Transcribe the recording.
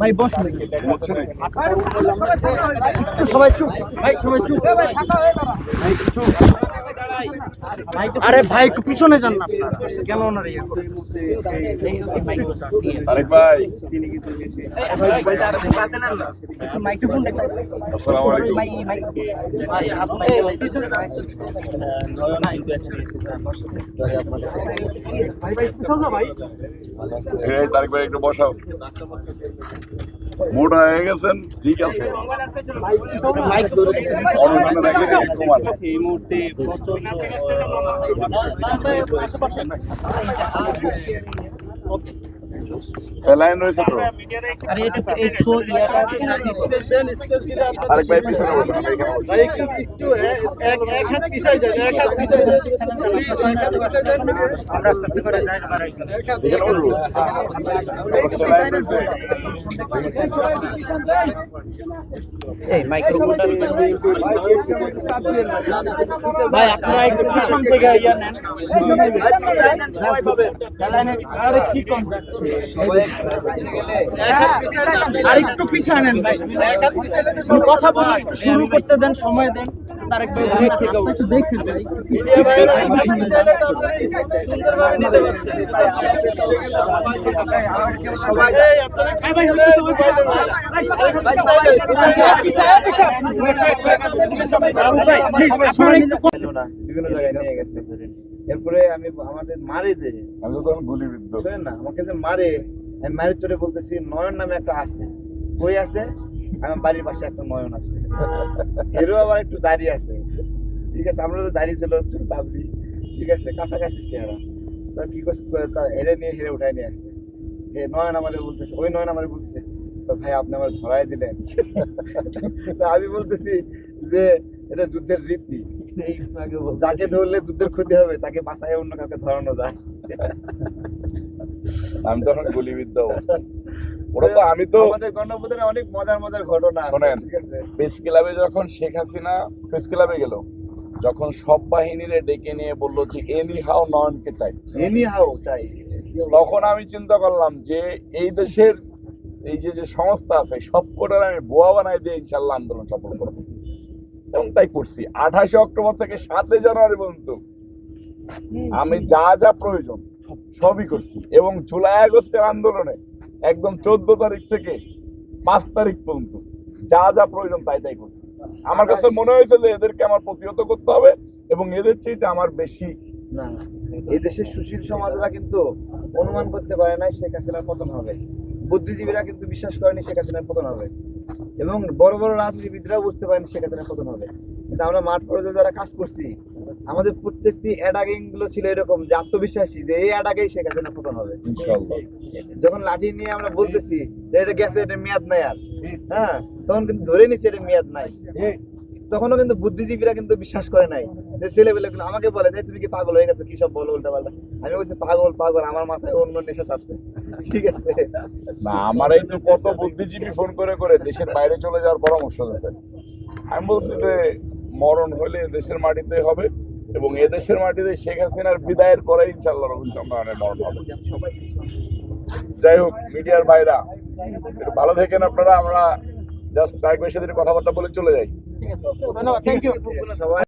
ভাই বস? সবাই চুপ। ভাই সবাই চুপ। আরে ভাই একটু পিছনে যান না আপনারা। কেন ওনারা ইয়ে আরেক ভাই। আসসালামু আলাইকুম ভাই, পিছনে তারেক ভাই একটু বসাও মোটা হয়ে গেছেন ঠিক আছে। অনুদানে এই মুহূর্তে প্রচণ্ড স্যালাইন রয়েছে তো আরেক ভাই পিছনে বসুন। ভাই একটু একটু এক এক হাত পিছাই যান এক হাত পিছাই যান প্লিজ এক হাত পিছাই যান আমরা আস্তে আস্তে করে যাই আবার একদম এখানে বসুন আমার স্যালাইন রয়েছে এই মাইক্রোফোনটা ভাই আপনারা একটু পিছন থেকে ইয়া নেন কি কম যাচ্ছে আর একটু পিছিয়ে নেন ভাই। কথা বলি শুরু করতে দেন সময় দেন। তারেক ভাই ব্রেক থেকে বিভিন্ন জায়গায় নিয়ে গেছে এরপরে আমি আমাদের মারে যে আমি তো তখন গুলিবিদ্ধ শোনেন না আমাকে যে মারে আমি মারের চড়ে বলতেছি নয়ন নামে একটা আছে কই আছে আমার বাড়ির পাশে একটা নয়ন আছে। এরও আবার একটু দাড়ি আছে। ঠিক আছে, আমরা তো দাড়ি ছিল চুল বাবরি ঠিক আছে, কাছাকাছি চেহারা। তা কি করছে হেরে নিয়ে হেরে উঠায় নিয়ে আসছে। এ নয়ন আমারে বলতেছে, ওই নয়ন আমারে বলছে তো ভাই, আপনি আমার ধরাই দিলেন। তা আমি বলতেছি যে, এটা যুদ্ধের রীতি। যাকে ধরলে যুদ্ধের ক্ষতি হবে, তাকে বাঁচায় অন্য কাউকে ধরানো যায়। আমি তখন গুলিবিদ্ধ অবস্থা ওরা তো আমি তো আমাদের গণপ্রদানে অনেক মজার মজার ঘটনা শোনেন। প্রেস ক্লাবে যখন শেখ হাসিনা প্রেস ক্লাবে গেল যখন সব বাহিনীরে ডেকে নিয়ে বলল যে এনি হাও নয়নকে চাই। এনি হাও চাই। তখন আমি চিন্তা করলাম যে এই দেশের এই যে যে সংস্থা আছে সব কটার আমি বোয়া বানাই দিয়ে ইনশাল্লাহ আন্দোলন সফল করব। এবং তাই করছি। আঠাশে অক্টোবর থেকে সাতই জানুয়ারি পর্যন্ত আমি যা যা প্রয়োজন সবই করছি। এবং জুলাই আগস্টের আন্দোলনে একদম চোদ্দ তারিখ থেকে পাঁচ তারিখ পর্যন্ত। যা যা প্রয়োজন তাই তাই করছি। আমার কাছে মনে হয়েছে যে এদেরকে আমার প্রতিহত করতে হবে এবং এদের চাইতে আমার বেশি না, এই দেশের সুশীল সমাজরা কিন্তু অনুমান করতে পারে না শেখ হাসিনার পতন হবে। বুদ্ধিজীবীরা কিন্তু বিশ্বাস করেনি শেখ হাসিনার পতন হবে। এবং বড় বড় রাজনীতিবিদরাও বুঝতে পারেনি শেখ হাসিনার পতন হবে। কিন্তু আমরা মাঠ পর্যায়ে যারা কাজ করছি আমাদের প্রত্যেকটি অ্যাডাগিংগুলো ছিল এরকম যে আত্মবিশ্বাসী যে এই অ্যাডাগেই শেখ হাসিনার পতন হবে। যখন লাঠি নিয়ে আমরা বলতেছি যে এটা গেছে এটা মেয়াদ নাই আর। হ্যাঁ তখন কিন্তু ধরে নিচ্ছে এটা মেয়াদ নাই। তখনও কিন্তু বুদ্ধিজীবীরা কিন্তু বিশ্বাস করে নাই যে ছেলেবেলে গুলো আমাকে বলে যে তুমি কি পাগল হয়ে গেছো? কি সব বলো উল্টা পাল্টা আমি বলছি পাগল পাগল আমার মাথায় অন্য নেশা চাপছে ঠিক আছে। না আমার এই তো কত বুদ্ধিজীবী ফোন করে করে দেশের বাইরে চলে যাওয়ার পরামর্শ দিচ্ছে আমি বলছি যে মরণ হলে দেশের মাটিতে হবে এবং এদেশের মাটিতে শেখ হাসিনার বিদায়ের পরে ইনশাল্লাহ রবীন্দ্রনাথের মরণ হবে। যাই হোক মিডিয়ার ভাইরা ভালো থাকেন আপনারা আমরা জাস্ট কয়েক বেশি দিনের কথাবার্তা বলে চলে যাই। ধন্যবাদ থ্যাংক ইউ